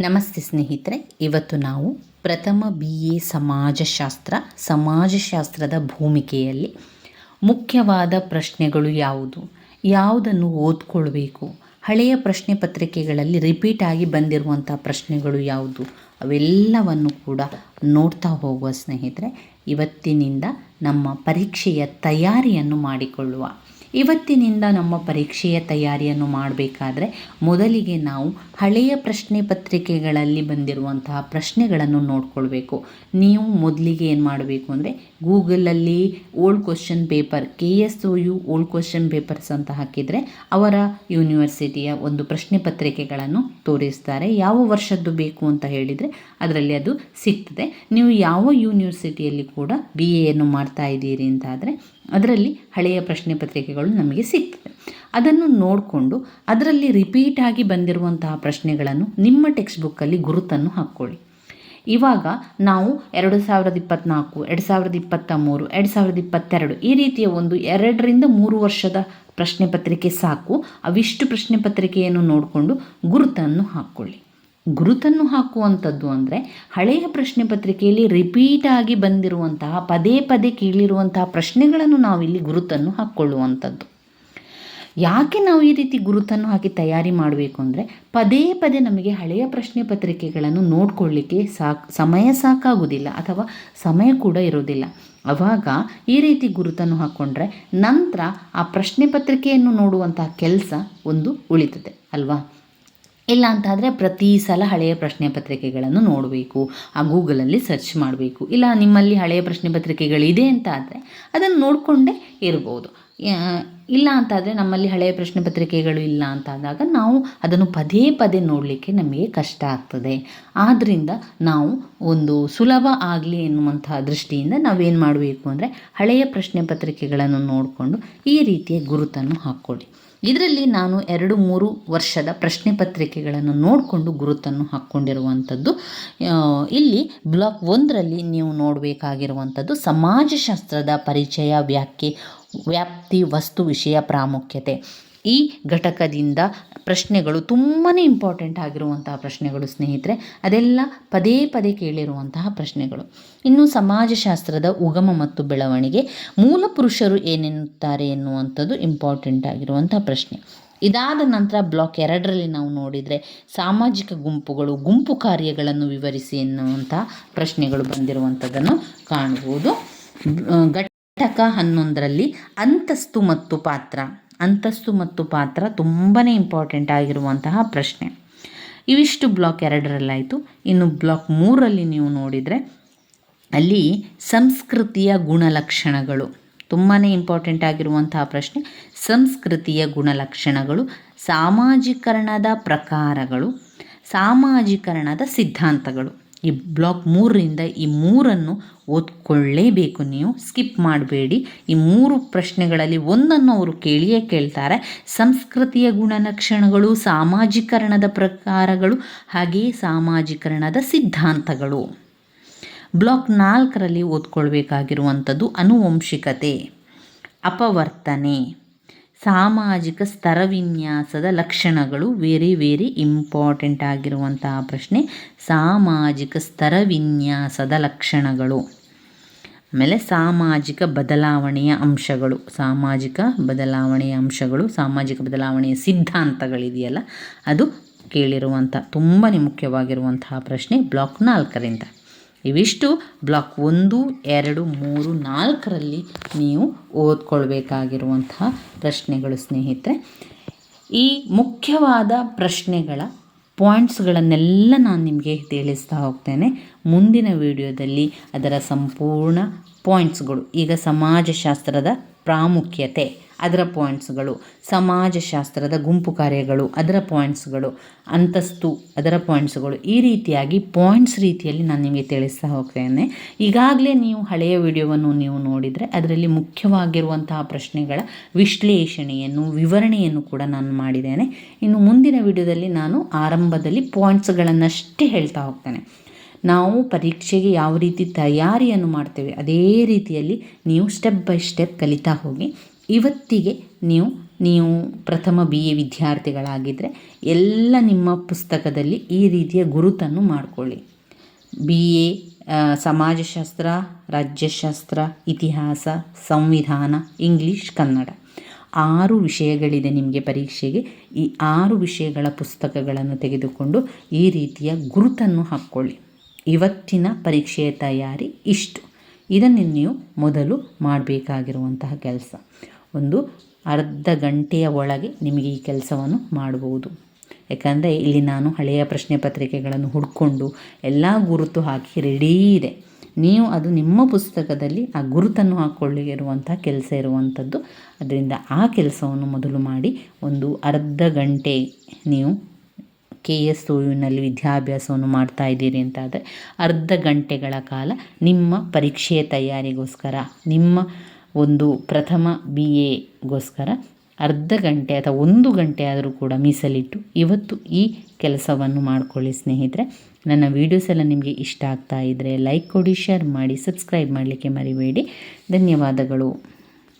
ನಮಸ್ತೆ ಸ್ನೇಹಿತರೆ, ಇವತ್ತು ನಾವು ಪ್ರಥಮ ಬಿ ಎ ಸಮಾಜಶಾಸ್ತ್ರ, ಸಮಾಜಶಾಸ್ತ್ರದ ಭೂಮಿಕೆಯಲ್ಲಿ ಮುಖ್ಯವಾದ ಪ್ರಶ್ನೆಗಳು ಯಾವುದು? ಯಾವುದನ್ನು ಓದ್ಕೊಳ್ಬೇಕು? ಹಳೆಯ ಪ್ರಶ್ನೆ ಪತ್ರಿಕೆಗಳಲ್ಲಿ ರಿಪೀಟ್ ಆಗಿ ಬಂದಿರುವಂಥ ಪ್ರಶ್ನೆಗಳು ಯಾವುದು? ಅವೆಲ್ಲವನ್ನು ಕೂಡ ನೋಡ್ತಾ ಹೋಗುವ ಸ್ನೇಹಿತರೆ, ಇವತ್ತಿನಿಂದ ನಮ್ಮ ಪರೀಕ್ಷೆಯ ತಯಾರಿಯನ್ನು ಮಾಡಿಕೊಳ್ಳುವ. ಇವತ್ತಿನಿಂದ ನಮ್ಮ ಪರೀಕ್ಷೆಯ ತಯಾರಿಯನ್ನು ಮಾಡಬೇಕಾದ್ರೆ ಮೊದಲಿಗೆ ನಾವು ಹಳೆಯ ಪ್ರಶ್ನೆ ಪತ್ರಿಕೆಗಳಲ್ಲಿ ಬಂದಿರುವಂತಹ ಪ್ರಶ್ನೆಗಳನ್ನು ನೋಡ್ಕೊಳ್ಬೇಕು. ನೀವು ಮೊದಲಿಗೆ ಏನು ಮಾಡಬೇಕು ಅಂದರೆ ಗೂಗಲಲ್ಲಿ old question paper, K S O U old question papers ಅಂತ ಹಾಕಿದರೆ ಅವರ ಯೂನಿವರ್ಸಿಟಿಯ ಒಂದು ಪ್ರಶ್ನೆ ಪತ್ರಿಕೆಗಳನ್ನು ತೋರಿಸ್ತಾರೆ. ಯಾವ ವರ್ಷದ್ದು ಬೇಕು ಅಂತ ಹೇಳಿದರೆ ಅದರಲ್ಲಿ ಅದು ಸಿಗ್ತದೆ. ನೀವು ಯಾವ ಯೂನಿವರ್ಸಿಟಿಯಲ್ಲಿ ಕೂಡ ಬಿ ಎಯನ್ನು ಮಾಡ್ತಾ ಇದ್ದೀರಿ ಅಂತಾದರೆ ಅದರಲ್ಲಿ ಹಳೆಯ ಪ್ರಶ್ನೆ ಪತ್ರಿಕೆಗಳು ನಮಗೆ ಸಿಗ್ತದೆ ಅದನ್ನು ನೋಡಿಕೊಂಡು ಅದರಲ್ಲಿ ರಿಪೀಟಾಗಿ ಬಂದಿರುವಂತಹ ಪ್ರಶ್ನೆಗಳನ್ನು ನಿಮ್ಮ ಟೆಕ್ಸ್ಟ್ ಬುಕ್ಕಲ್ಲಿ ಗುರುತನ್ನು ಹಾಕ್ಕೊಳ್ಳಿ. ಇವಾಗ ನಾವು ಎರಡು ಸಾವಿರದ ಇಪ್ಪತ್ತ್ನಾಲ್ಕು ಎರಡು ಸಾವಿರದ ಇಪ್ಪತ್ತ ಮೂರು ಎರಡು ಸಾವಿರದ ಇಪ್ಪತ್ತೆರಡು ಈ ರೀತಿಯ ಒಂದು ಎರಡರಿಂದ ಮೂರು ವರ್ಷದ ಪ್ರಶ್ನೆ ಪತ್ರಿಕೆ ಸಾಕು. ಅವಿಷ್ಟು ಪ್ರಶ್ನೆ ಪತ್ರಿಕೆಯನ್ನು ನೋಡಿಕೊಂಡು ಗುರುತನ್ನು ಹಾಕ್ಕೊಳ್ಳಿ. ಗುರುತನ್ನು ಹಾಕುವಂಥದ್ದು ಅಂದರೆ ಹಳೆಯ ಪ್ರಶ್ನೆ ಪತ್ರಿಕೆಯಲ್ಲಿ ರಿಪೀಟ್ ಆಗಿ ಬಂದಿರುವಂತಹ, ಪದೇ ಪದೇ ಕೇಳಿರುವಂತಹ ಪ್ರಶ್ನೆಗಳನ್ನು ನಾವಿಲ್ಲಿ ಗುರುತನ್ನು ಹಾಕ್ಕೊಳ್ಳುವಂಥದ್ದು. ಯಾಕೆ ನಾವು ಈ ರೀತಿ ಗುರುತನ್ನು ಹಾಕಿ ತಯಾರಿ ಮಾಡಬೇಕು ಅಂದರೆ ಪದೇ ಪದೇ ನಮಗೆ ಹಳೆಯ ಪ್ರಶ್ನೆ ಪತ್ರಿಕೆಗಳನ್ನು ನೋಡ್ಕೊಳ್ಳಿಕ್ಕೆ ಸಾಕು, ಸಮಯ ಸಾಕಾಗುವುದಿಲ್ಲ ಅಥವಾ ಸಮಯ ಕೂಡ ಇರೋದಿಲ್ಲ. ಆವಾಗ ಈ ರೀತಿ ಗುರುತನ್ನು ಹಾಕ್ಕೊಂಡ್ರೆ ನಂತರ ಆ ಪ್ರಶ್ನೆ ಪತ್ರಿಕೆಯನ್ನು ನೋಡುವಂತಹ ಕೆಲಸ ಒಂದು ಉಳಿತದೆ, ಅಲ್ವಾ? ಇಲ್ಲ ಅಂತಾದರೆ ಪ್ರತಿ ಸಲ ಹಳೆಯ ಪ್ರಶ್ನೆ ಪತ್ರಿಕೆಗಳನ್ನು ನೋಡಬೇಕು, ಆ ಗೂಗಲಲ್ಲಿ ಸರ್ಚ್ ಮಾಡಬೇಕು. ಇಲ್ಲ ನಿಮ್ಮಲ್ಲಿ ಹಳೆಯ ಪ್ರಶ್ನೆ ಪತ್ರಿಕೆಗಳಿದೆ ಅಂತ ಆದರೆ ಅದನ್ನು ನೋಡಿಕೊಂಡೇ ಇರ್ಬೋದು. ಇಲ್ಲ ಅಂತಾದರೆ ನಮ್ಮಲ್ಲಿ ಹಳೆಯ ಪ್ರಶ್ನೆ ಪತ್ರಿಕೆಗಳು ಇಲ್ಲ ಅಂತಾದಾಗ ನಾವು ಅದನ್ನು ಪದೇ ಪದೇ ನೋಡಲಿಕ್ಕೆ ನಮಗೆ ಕಷ್ಟ ಆಗ್ತದೆ. ಆದ್ದರಿಂದ ನಾವು ಒಂದು ಸುಲಭ ಆಗಲಿ ಎನ್ನುವಂತಹ ದೃಷ್ಟಿಯಿಂದ ನಾವೇನು ಮಾಡಬೇಕು ಅಂದರೆ ಹಳೆಯ ಪ್ರಶ್ನೆ ಪತ್ರಿಕೆಗಳನ್ನು ನೋಡಿಕೊಂಡು ಈ ರೀತಿಯ ಗುರುತನ್ನು ಹಾಕ್ಕೊಳ್ಳಿ. ಇದರಲ್ಲಿ ನಾನು ಎರಡು ಮೂರು ವರ್ಷದ ಪ್ರಶ್ನೆ ಪತ್ರಿಕೆಗಳನ್ನು ನೋಡಿಕೊಂಡು ಗುರುತನ್ನು ಹಾಕ್ಕೊಂಡಿರುವಂಥದ್ದು. ಇಲ್ಲಿ ಬ್ಲಾಕ್ ಒಂದರಲ್ಲಿ ನೀವು ನೋಡಬೇಕಾಗಿರುವಂಥದ್ದು ಸಮಾಜಶಾಸ್ತ್ರದ ಪರಿಚಯ ವ್ಯಾಖ್ಯೆ ವ್ಯಾಪ್ತಿ ವಸ್ತು ವಿಷಯ ಪ್ರಾಮುಖ್ಯತೆ. ಈ ಘಟಕದಿಂದ ಪ್ರಶ್ನೆಗಳು ತುಂಬಾ ಇಂಪಾರ್ಟೆಂಟ್ ಆಗಿರುವಂತಹ ಪ್ರಶ್ನೆಗಳು, ಸ್ನೇಹಿತರೆ. ಅದೆಲ್ಲ ಪದೇ ಪದೇ ಕೇಳಿರುವಂತಹ ಪ್ರಶ್ನೆಗಳು. ಇನ್ನು ಸಮಾಜಶಾಸ್ತ್ರದ ಉಗಮ ಮತ್ತು ಬೆಳವಣಿಗೆ, ಮೂಲ ಪುರುಷರು ಏನೆನ್ನುತ್ತಾರೆ ಎನ್ನುವಂಥದ್ದು ಇಂಪಾರ್ಟೆಂಟ್ ಆಗಿರುವಂಥ ಪ್ರಶ್ನೆ. ಇದಾದ ನಂತರ ಬ್ಲಾಕ್ ಎರಡರಲ್ಲಿ ನಾವು ನೋಡಿದರೆ ಸಾಮಾಜಿಕ ಗುಂಪುಗಳು, ಗುಂಪು ಕಾರ್ಯಗಳನ್ನು ವಿವರಿಸಿ ಎನ್ನುವಂಥ ಪ್ರಶ್ನೆಗಳು ಬಂದಿರುವಂಥದ್ದನ್ನು ಕಾಣಬಹುದು. ಘಟಕ ಹನ್ನೊಂದರಲ್ಲಿ ಅಂತಸ್ತು ಮತ್ತು ಪಾತ್ರ. ಅಂತಸ್ತು ಮತ್ತು ಪಾತ್ರ ತುಂಬಾ ಇಂಪಾರ್ಟೆಂಟ್ ಆಗಿರುವಂತಹ ಪ್ರಶ್ನೆ. ಇವಿಷ್ಟು ಬ್ಲಾಕ್ ಎರಡರಲ್ಲಾಯಿತು. ಇನ್ನು ಬ್ಲಾಕ್ ಮೂರಲ್ಲಿ ನೀವು ನೋಡಿದರೆ, ಅಲ್ಲಿ ಸಂಸ್ಕೃತಿಯ ಗುಣಲಕ್ಷಣಗಳು. ತುಂಬಾ ಇಂಪಾರ್ಟೆಂಟ್ ಆಗಿರುವಂತಹ ಪ್ರಶ್ನೆ. ಸಂಸ್ಕೃತಿಯ ಗುಣಲಕ್ಷಣಗಳು, ಸಾಮಾಜೀಕರಣದ ಪ್ರಕಾರಗಳು, ಸಾಮಾಜೀಕರಣದ ಸಿದ್ಧಾಂತಗಳು. ಈ ಬ್ಲಾಕ್ ಮೂರರಿಂದ ಈ ಮೂರನ್ನು ಓದ್ಕೊಳ್ಳೇಬೇಕು ನೀವು. ಸ್ಕಿಪ್ ಮಾಡಬೇಡಿ. ಈ ಮೂರು ಪ್ರಶ್ನೆಗಳಲ್ಲಿ ಒಂದನ್ನು ಅವರು ಕೇಳಿಯೇ ಕೇಳ್ತಾರೆ. ಸಂಸ್ಕೃತಿಯ ಗುಣಲಕ್ಷಣಗಳು, ಸಾಮಾಜೀಕರಣದ ಪ್ರಕಾರಗಳು, ಹಾಗೆಯೇ ಸಾಮಾಜೀಕರಣದ ಸಿದ್ಧಾಂತಗಳು. ಬ್ಲಾಕ್ ನಾಲ್ಕರಲ್ಲಿ ಓದ್ಕೊಳ್ಬೇಕಾಗಿರುವಂಥದ್ದು ಅನುವಂಶಿಕತೆ, ಅಪವರ್ತನೆ. ಸಾಮಾಜಿಕ ಸ್ತರವಿನ್ಯಾಸದ ಲಕ್ಷಣಗಳು ವೆರಿ ವೆರಿ ಇಂಪಾರ್ಟೆಂಟ್ ಆಗಿರುವಂತಹ ಪ್ರಶ್ನೆ. ಸಾಮಾಜಿಕ ಸ್ತರವಿನ್ಯಾಸದ ಲಕ್ಷಣಗಳು. ಆಮೇಲೆ ಸಾಮಾಜಿಕ ಬದಲಾವಣೆಯ ಅಂಶಗಳು. ಸಾಮಾಜಿಕ ಬದಲಾವಣೆಯ ಅಂಶಗಳು, ಸಾಮಾಜಿಕ ಬದಲಾವಣೆಯ ಸಿದ್ಧಾಂತಗಳಿದೆಯಲ್ಲ, ಅದು ಕೇಳಿರುವಂಥ ತುಂಬಾ ಮುಖ್ಯವಾಗಿರುವಂತಹ ಪ್ರಶ್ನೆ ಬ್ಲಾಕ್ ನಾಲ್ಕರಿಂದ. ಇವಿಷ್ಟು ಬ್ಲಾಕ್ ಒಂದು, ಎರಡು, ಮೂರು, ನಾಲ್ಕರಲ್ಲಿ ನೀವು ಓದ್ಕೊಳ್ಬೇಕಾಗಿರುವಂತಹ ಪ್ರಶ್ನೆಗಳು ಸ್ನೇಹಿತರೆ. ಈ ಮುಖ್ಯವಾದ ಪ್ರಶ್ನೆಗಳ ಪಾಯಿಂಟ್ಸ್ಗಳನ್ನೆಲ್ಲ ನಾನು ನಿಮಗೆ ತಿಳಿಸ್ತಾ ಹೋಗ್ತೇನೆ. ಮುಂದಿನ ವಿಡಿಯೋದಲ್ಲಿ ಅದರ ಸಂಪೂರ್ಣ ಪಾಯಿಂಟ್ಸ್ಗಳು, ಈಗ ಸಮಾಜಶಾಸ್ತ್ರದ ಪ್ರಾಮುಖ್ಯತೆ. ಅದರ ಪಾಯಿಂಟ್ಸ್ಗಳು. ಸಮಾಜಶಾಸ್ತ್ರದ ಗುಂಪು ಕಾರ್ಯಗಳು, ಅದರ ಪಾಯಿಂಟ್ಸ್ಗಳು. ಅಂತಸ್ತು, ಅದರ ಪಾಯಿಂಟ್ಸ್ಗಳು. ಈ ರೀತಿಯಾಗಿ ಪಾಯಿಂಟ್ಸ್ ರೀತಿಯಲ್ಲಿ ನಾನು ನಿಮಗೆ ತಿಳಿಸ್ತಾ ಹೋಗ್ತೇನೆ. ಈಗಾಗಲೇ ನೀವು ಹಳೆಯ ವಿಡಿಯೋವನ್ನು ನೀವು ನೋಡಿದರೆ ಅದರಲ್ಲಿ ಮುಖ್ಯವಾಗಿರುವಂತಹ ಪ್ರಶ್ನೆಗಳ ವಿಶ್ಲೇಷಣೆಯನ್ನು, ವಿವರಣೆಯನ್ನು ಕೂಡ ನಾನು ಮಾಡಿದ್ದೇನೆ. ಇನ್ನು ಮುಂದಿನ ವಿಡಿಯೋದಲ್ಲಿ ನಾನು ಆರಂಭದಲ್ಲಿ ಪಾಯಿಂಟ್ಸ್ಗಳನ್ನಷ್ಟೇ ಹೇಳ್ತಾ ಹೋಗ್ತೇನೆ. ನಾವು ಪರೀಕ್ಷೆಗೆ ಯಾವ ರೀತಿ ತಯಾರಿಯನ್ನು ಮಾಡ್ತೇವೆ, ಅದೇ ರೀತಿಯಲ್ಲಿ ನೀವು ಸ್ಟೆಪ್ ಬೈ ಸ್ಟೆಪ್ ಕಲಿತಾ ಹೋಗಿ ಇವತ್ತಿಗೆ ನೀವು ನೀವು ಪ್ರಥಮ ಬಿ ಎ ವಿದ್ಯಾರ್ಥಿಗಳಾಗಿದ್ದರೆ ಎಲ್ಲ ನಿಮ್ಮ ಪುಸ್ತಕದಲ್ಲಿ ಈ ರೀತಿಯ ಗುರುತನ್ನು ಮಾಡಿಕೊಳ್ಳಿ. ಬಿ ಎ ಸಮಾಜಶಾಸ್ತ್ರ, ರಾಜ್ಯಶಾಸ್ತ್ರ, ಇತಿಹಾಸ, ಸಂವಿಧಾನ, ಇಂಗ್ಲೀಷ್, ಕನ್ನಡ. ಆರು ವಿಷಯಗಳಿದೆ ನಿಮಗೆ ಪರೀಕ್ಷೆಗೆ. ಈ ಆರು ವಿಷಯಗಳ ಪುಸ್ತಕಗಳನ್ನು ತೆಗೆದುಕೊಂಡು ಈ ರೀತಿಯ ಗುರುತನ್ನು ಹಾಕ್ಕೊಳ್ಳಿ. ಇವತ್ತಿನ ಪರೀಕ್ಷೆಯ ತಯಾರಿ ಇಷ್ಟು. ಇದನ್ನು ನೀವು ಮೊದಲು ಮಾಡಬೇಕಾಗಿರುವಂತಹ ಕೆಲಸ. ಒಂದು ಅರ್ಧ ಗಂಟೆಯ ಒಳಗೆ ನಿಮಗೆ ಈ ಕೆಲಸವನ್ನು ಮಾಡಬಹುದು. ಯಾಕಂದರೆ ಇಲ್ಲಿ ನಾನು ಹಳೆಯ ಪ್ರಶ್ನೆ ಪತ್ರಿಕೆಗಳನ್ನು ಹುಡ್ಕೊಂಡು ಎಲ್ಲ ಗುರುತು ಹಾಕಿ ರೆಡಿ ಇದೆ. ನೀವು ಅದು ನಿಮ್ಮ ಪುಸ್ತಕದಲ್ಲಿ ಆ ಗುರುತನ್ನು ಹಾಕ್ಕೊಳ್ಳಿರುವಂಥ ಕೆಲಸ ಇರುವಂಥದ್ದು ಅದರಿಂದ ಆ ಕೆಲಸವನ್ನು ಮೊದಲು ಮಾಡಿ ಒಂದು ಅರ್ಧ ಗಂಟೆ ನೀವು ಕೆ ಎಸ್ ಯುನಲ್ಲಿ ವಿದ್ಯಾಭ್ಯಾಸವನ್ನು ಮಾಡ್ತಾ ಇದ್ದೀರಿ ಅಂತಾದರೆ ಅರ್ಧ ಗಂಟೆಗಳ ಕಾಲ ನಿಮ್ಮ ಪರೀಕ್ಷೆಯ ತಯಾರಿಗೋಸ್ಕರ, ನಿಮ್ಮ ಒಂದು ಪ್ರಥಮ ಬಿ ಎಗೋಸ್ಕರ ಅರ್ಧ ಗಂಟೆ ಅಥವಾ ಒಂದು ಗಂಟೆ ಆದರೂ ಕೂಡ ಮೀಸಲಿಟ್ಟು ಇವತ್ತು ಈ ಕೆಲಸವನ್ನು ಮಾಡಿಕೊಳ್ಳಿ ಸ್ನೇಹಿತರೆ. ನನ್ನ ವೀಡಿಯೋಸ್ ಎಲ್ಲ ನಿಮಗೆ ಇಷ್ಟ ಆಗ್ತಾ ಇದ್ದರೆ ಲೈಕ್ ಕೊಡಿ ಶೇರ್ ಮಾಡಿ ಸಬ್ಸ್ಕ್ರೈಬ್ ಮಾಡಲಿಕ್ಕೆ ಮರಿಬೇಡಿ. ಧನ್ಯವಾದಗಳು.